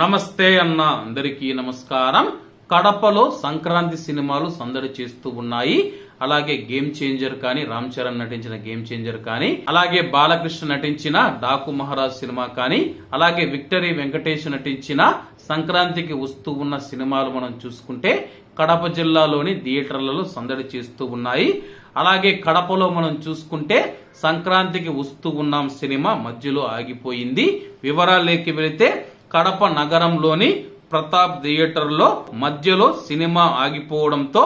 నమస్తే అన్న అందరికీ నమస్కారం. కడపలో సంక్రాంతి సినిమాలు సందడి చేస్తూ ఉన్నాయి. అలాగే గేమ్ చేంజర్ కానీ రామ్ చరణ్ నటించిన గేమ్ చేంజర్ కానీ అలాగే బాలకృష్ణ నటించిన డాకు మహారాజ్ సినిమా కానీ అలాగే విక్టరీ వెంకటేష్ నటించిన సంక్రాంతికి వస్తూ ఉన్న సినిమాలు మనం చూసుకుంటే కడప జిల్లాలోని థియేటర్లలో సందడి చేస్తూ ఉన్నాయి. అలాగే కడపలో మనం చూసుకుంటే సంక్రాంతికి వస్తూ ఉన్నాం సినిమా మధ్యలో ఆగిపోయింది. వివరాలేకి వెళితే కడప నగరంలోని ప్రతాప్ థియేటర్లో మధ్యలో సినిమా ఆగిపోవడంతో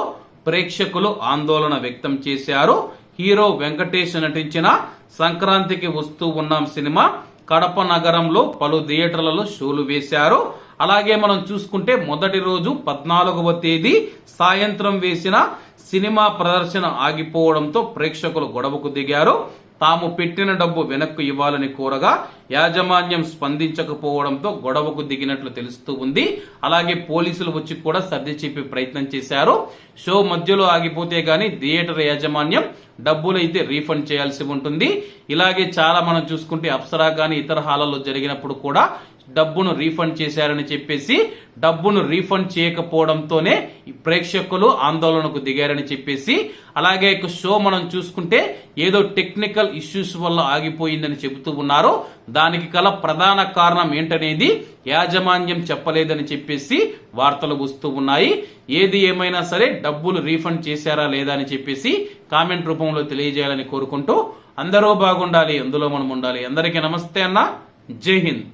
ప్రేక్షకులు ఆందోళన వ్యక్తం చేశారు. హీరో వెంకటేష్ నటించిన సంక్రాంతికి వస్తూ ఉన్నాం సినిమా కడప నగరంలో పలు థియేటర్లలో షోలు వేశారు. అలాగే మనం చూసుకుంటే మొదటి రోజు పద్నాలుగవ తేదీ సాయంత్రం వేసిన సినిమా ప్రదర్శన ఆగిపోవడంతో ప్రేక్షకులు గొడవకు దిగారు. తాము పెట్టిన డబ్బు వెనక్కు ఇవ్వాలని కోరగా యాజమాన్యం స్పందించకపోవడంతో గొడవకు దిగినట్లు తెలుస్తూ ఉంది. అలాగే పోలీసులు వచ్చి కూడా సర్ది చెప్పే ప్రయత్నం చేశారు. షో మధ్యలో ఆగిపోతే గానీ థియేటర్ యాజమాన్యం డబ్బులు అయితే రీఫండ్ చేయాల్సి ఉంటుంది. ఇలాగే చాలా మనం చూసుకుంటే అప్సరా కానీ ఇతర హాలలో జరిగినప్పుడు కూడా డబ్బును రీఫండ్ చేశారని చెప్పేసి డబ్బును రీఫండ్ చేయకపోవడంతోనే ప్రేక్షకులు ఆందోళనకు దిగారని చెప్పేసి అలాగే ఇక షో మనం చూసుకుంటే ఏదో టెక్నికల్ ఇష్యూస్ వల్ల ఆగిపోయిందని చెబుతూ ఉన్నారు. దానికి గల ప్రధాన కారణం ఏంటనేది యాజమాన్యం చెప్పలేదని చెప్పేసి వార్తలు వస్తూ ఉన్నాయి. ఏది ఏమైనా సరే డబ్బులు రీఫండ్ చేశారా లేదా అని చెప్పేసి కామెంట్ రూపంలో తెలియజేయాలని కోరుకుంటూ అందరూ బాగుండాలి అందులో మనం ఉండాలి. అందరికీ నమస్తే అన్న. జై హింద్.